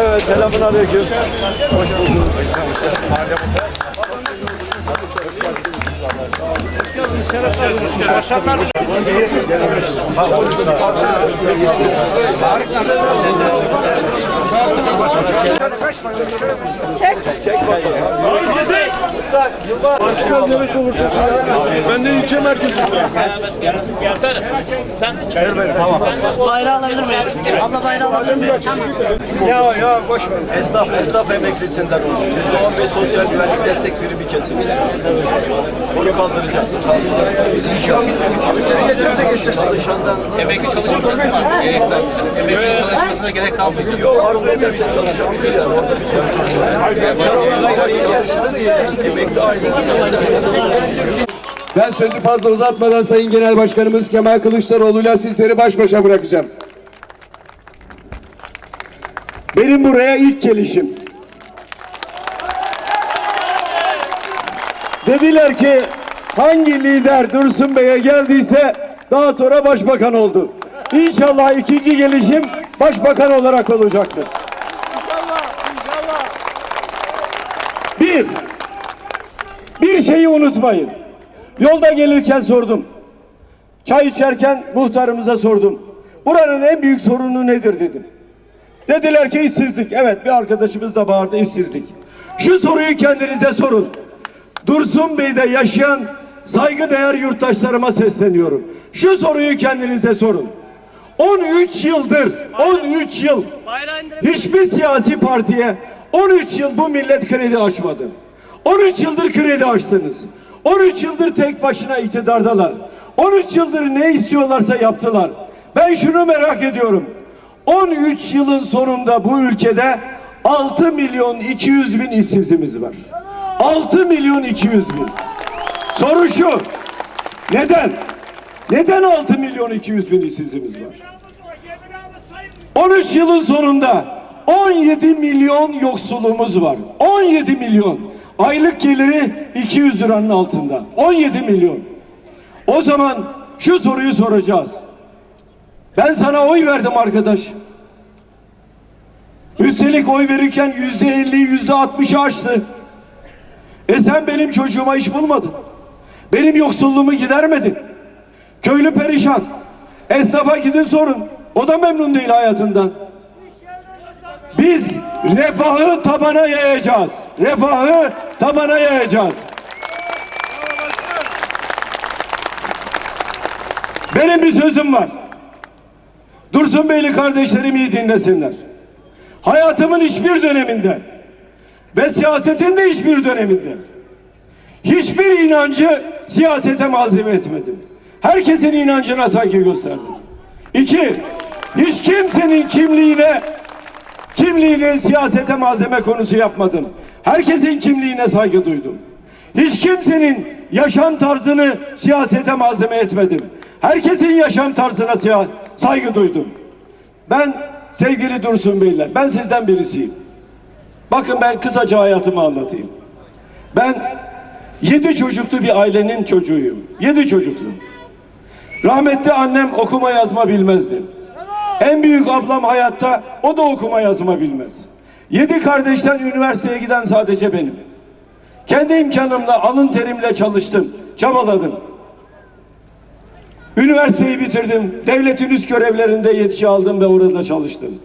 Evet selamun aleyküm. Hoş bulduk. Başkanlar Ben de ilçe merkezindeyim. Bayrağı alabilir miyiz? Abla bayrağı alabilir miyiz? Ya ya boş ver. Esnaf, esnaf emeklisinden olsun. Yüzde on beş sosyal güvenlik destek primi kesildi. Onu kaldıracağız. Çalışandan Emekli çalışmasına gerek kalmayacak. Emekli çalışmasına gerek kalmayacak. yok arzu ederse çalışabilir. Orada bir sorun yok. Ben sözü fazla uzatmadan Sayın Genel Başkanımız Kemal Kılıçdaroğlu'yla sizleri baş başa bırakacağım. Benim buraya ilk gelişim. Dediler ki hangi lider Dursun Bey'e geldiyse daha sonra başbakan oldu. İnşallah ikinci gelişim başbakan olarak olacaktır. Bir, bir şeyi unutmayın. Yolda gelirken sordum. Çay içerken muhtarımıza sordum. Buranın en büyük sorunu nedir dedim. Dediler ki işsizlik. Evet bir arkadaşımız da bağırdı işsizlik. Şu soruyu kendinize sorun. Dursun Bey'de yaşayan saygıdeğer yurttaşlarıma sesleniyorum. Şu soruyu kendinize sorun. 13 yıldır, 13 yıl hiçbir siyasi partiye 13 yıl bu millet kredi açmadı. 13 yıldır kredi açtınız. 13 yıldır tek başına iktidardalar. 13 yıldır ne istiyorlarsa yaptılar. Ben şunu merak ediyorum. 13 yılın sonunda bu ülkede 6 milyon 200 bin işsizimiz var. 6 milyon 200 bin. Soru şu. Neden? Neden 6 milyon 200 bin işsizimiz var? 13 yılın sonunda 17 milyon yoksulluğumuz var. 17 milyon. Aylık geliri 200 liranın altında. 17 milyon. O zaman şu soruyu soracağız. Ben sana oy verdim arkadaş. Üstelik oy verirken yüzde elli, yüzde altmışı aştı. E sen benim çocuğuma iş bulmadın. Benim yoksulluğumu gidermedin. Köylü perişan. Esnafa gidin sorun. O da memnun değil hayatından. Biz refahı tabana yayacağız. Refahı tabana yayacağız. Benim bir sözüm var. Dursun Beyli kardeşlerim iyi dinlesinler. Hayatımın hiçbir döneminde ve siyasetin de hiçbir döneminde hiçbir inancı siyasete malzeme etmedim. Herkesin inancına saygı gösterdim. İki, hiç kimsenin kimliğine kimliğini siyasete malzeme konusu yapmadım. Herkesin kimliğine saygı duydum. Hiç kimsenin yaşam tarzını siyasete malzeme etmedim. Herkesin yaşam tarzına saygı duydum. Ben sevgili Dursun Beyler, ben sizden birisiyim. Bakın ben kısaca hayatımı anlatayım. Ben yedi çocuklu bir ailenin çocuğuyum. Yedi çocuklu. Rahmetli annem okuma yazma bilmezdi. En büyük ablam hayatta o da okuma yazma bilmez. Yedi kardeşten üniversiteye giden sadece benim. Kendi imkanımla alın terimle çalıştım, çabaladım. Üniversiteyi bitirdim. Devletin üst görevlerinde yetki aldım ve orada çalıştım.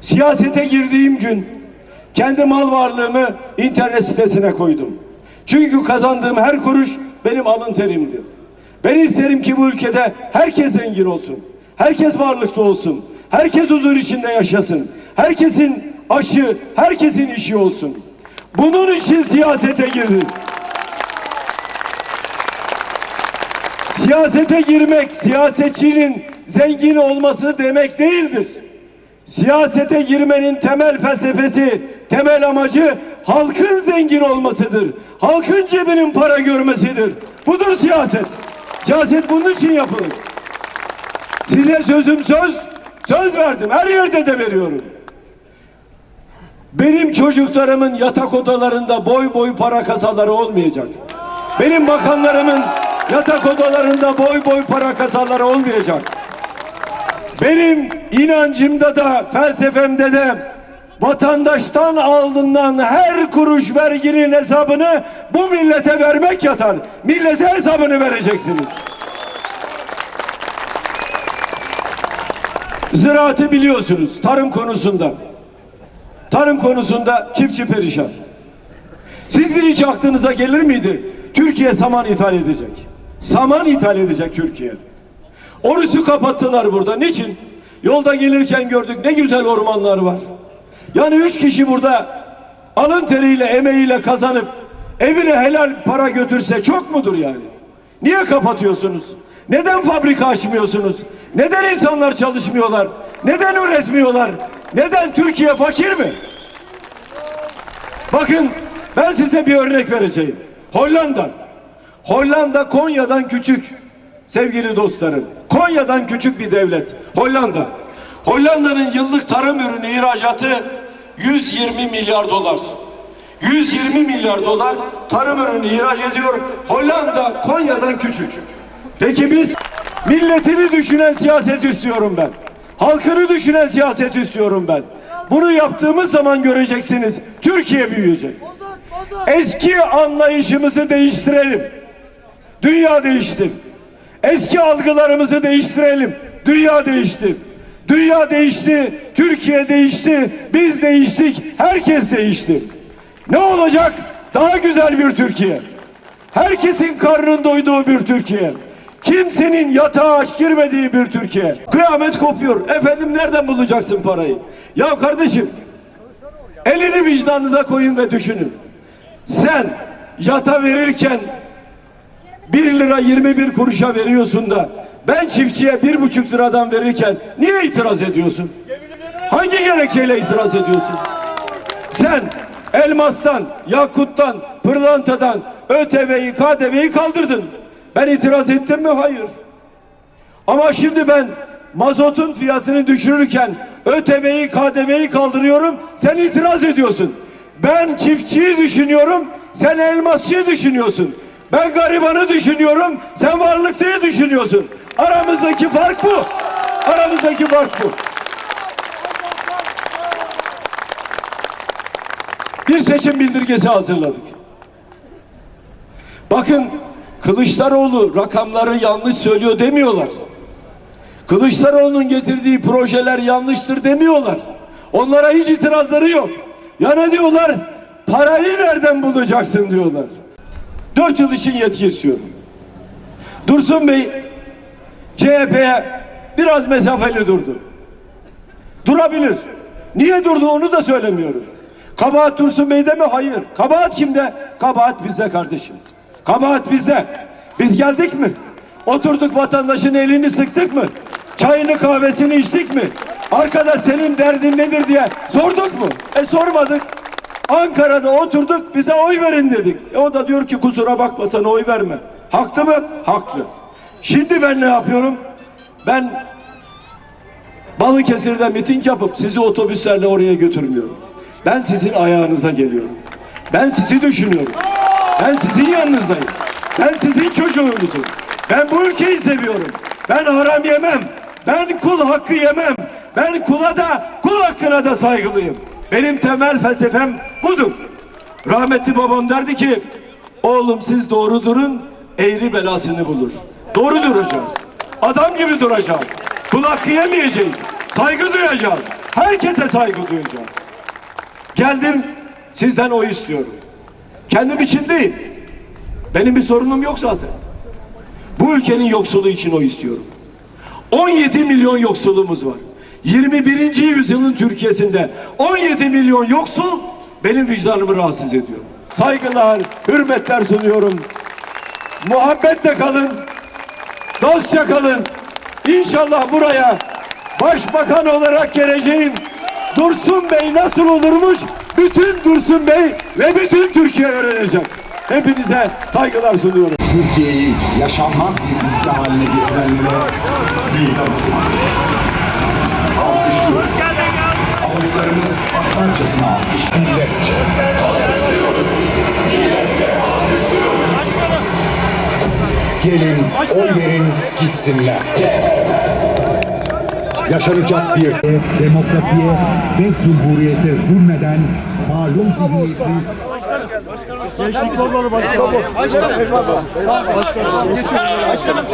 Siyasete girdiğim gün Kendi mal varlığımı internet sitesine koydum. Çünkü kazandığım her kuruş benim alın terimdi. Ben isterim ki bu ülkede herkes zengin olsun. Herkes varlıklı olsun. Herkes huzur içinde yaşasın. Herkesin aşı, herkesin işi olsun. Bunun için siyasete girdim. Siyasete girmek siyasetçinin zengin olması demek değildir. Siyasete girmenin temel felsefesi, temel amacı halkın zengin olmasıdır. Halkın cebinin para görmesidir. Budur siyaset. Siyaset bunun için yapılır. Size sözüm söz, söz verdim. Her yerde de veriyorum. Benim çocuklarımın yatak odalarında boy boy para kasaları olmayacak. Benim bakanlarımın yatak odalarında boy boy para kasaları olmayacak. Benim inancımda da felsefemde de vatandaştan alınan her kuruş verginin hesabını bu millete vermek yatar. Millete hesabını vereceksiniz. Ziraatı biliyorsunuz tarım konusunda. Tarım konusunda çiftçi perişan. Sizin hiç aklınıza gelir miydi? Türkiye saman ithal edecek. Saman ithal edecek Türkiye. Oruçu kapattılar burada. Niçin? Yolda gelirken gördük ne güzel ormanlar var. Yani üç kişi burada alın teriyle, emeğiyle kazanıp evine helal para götürse çok mudur yani? Niye kapatıyorsunuz? Neden fabrika açmıyorsunuz? Neden insanlar çalışmıyorlar? Neden üretmiyorlar? Neden Türkiye fakir mi? Bakın ben size bir örnek vereceğim. Hollanda. Hollanda Konya'dan küçük sevgili dostlarım. Konya'dan küçük bir devlet. Hollanda. Hollanda'nın yıllık tarım ürünü ihracatı 120 milyar dolar. 120 milyar dolar tarım ürünü ihraç ediyor. Hollanda Konya'dan küçük. Peki biz milletini düşünen siyaset istiyorum ben. Halkını düşünen siyaset istiyorum ben. Bunu yaptığımız zaman göreceksiniz. Türkiye büyüyecek. Eski anlayışımızı değiştirelim. Dünya değişti. Eski algılarımızı değiştirelim. Dünya değişti. Dünya değişti, Türkiye değişti, biz değiştik, herkes değişti. Ne olacak? Daha güzel bir Türkiye. Herkesin karnının doyduğu bir Türkiye. Kimsenin yatağa aç girmediği bir Türkiye. Kıyamet kopuyor. Efendim nereden bulacaksın parayı? Ya kardeşim elini vicdanınıza koyun ve düşünün. Sen yata verirken 1 lira 21 kuruşa veriyorsun da ben çiftçiye bir buçuk liradan verirken niye itiraz ediyorsun? Hangi gerekçeyle itiraz ediyorsun? Sen elmastan, yakuttan, pırlantadan ÖTV'yi, KDV'yi kaldırdın. Ben itiraz ettim mi? Hayır. Ama şimdi ben mazotun fiyatını düşürürken ÖTV'yi, KDV'yi kaldırıyorum. Sen itiraz ediyorsun. Ben çiftçiyi düşünüyorum. Sen elmasçıyı düşünüyorsun. Ben garibanı düşünüyorum. Sen varlıklıyı düşünüyorsun. Aramızdaki fark bu. Aramızdaki fark bu. Bir seçim bildirgesi hazırladık. Bakın Kılıçdaroğlu rakamları yanlış söylüyor demiyorlar. Kılıçdaroğlu'nun getirdiği projeler yanlıştır demiyorlar. Onlara hiç itirazları yok. Ya ne diyorlar? Parayı nereden bulacaksın diyorlar. Dört yıl için yetki istiyorum. Dursun Bey CHP'ye biraz mesafeli durdu. Durabilir. Niye durdu onu da söylemiyoruz. Kabahat Dursun Bey'de mi? Hayır. Kabahat kimde? Kabahat bizde kardeşim. Kabahat bizde. Biz geldik mi? Oturduk vatandaşın elini sıktık mı? Çayını kahvesini içtik mi? Arkadaş senin derdin nedir diye sorduk mu? E sormadık. Ankara'da oturduk bize oy verin dedik. E o da diyor ki kusura bakma sana oy verme. Haklı mı? Haklı. Şimdi ben ne yapıyorum? Ben Balıkesir'de miting yapıp sizi otobüslerle oraya götürmüyorum. Ben sizin ayağınıza geliyorum. Ben sizi düşünüyorum. Ben sizin yanınızdayım. Ben sizin çocuğunuzum. Ben bu ülkeyi seviyorum. Ben haram yemem. Ben kul hakkı yemem. Ben kula da kul hakkına da saygılıyım. Benim temel felsefem budur. Rahmetli babam derdi ki oğlum siz doğru durun eğri belasını bulur. Doğru duracağız. Adam gibi duracağız. Kul hakkı yemeyeceğiz. Saygı duyacağız. Herkese saygı duyacağız. Geldim sizden oy istiyorum. Kendim için değil. Benim bir sorunum yok zaten. Bu ülkenin yoksulu için oy istiyorum. 17 milyon yoksulumuz var. 21. yüzyılın Türkiye'sinde 17 milyon yoksul benim vicdanımı rahatsız ediyor. Saygılar, hürmetler sunuyorum. Muhabbetle kalın. Dostça kalın. İnşallah buraya başbakan olarak geleceğim. Dursun Bey nasıl olurmuş? Bütün Dursun Bey ve bütün Türkiye öğrenecek. Hepinize saygılar sunuyorum. Türkiye'yi yaşanmaz bir ülke haline getirenlere meydan. Alkışlıyoruz. Avuçlarımız patlarcasına alkış. Milletçe. Gelin oy verin gitsinler. Yaşanacak bir demokrasiye ve cumhuriyete zulmeden malum zihniyeti Gençlik kolları başkanım. Başkanım. Başkanım. Başkanım.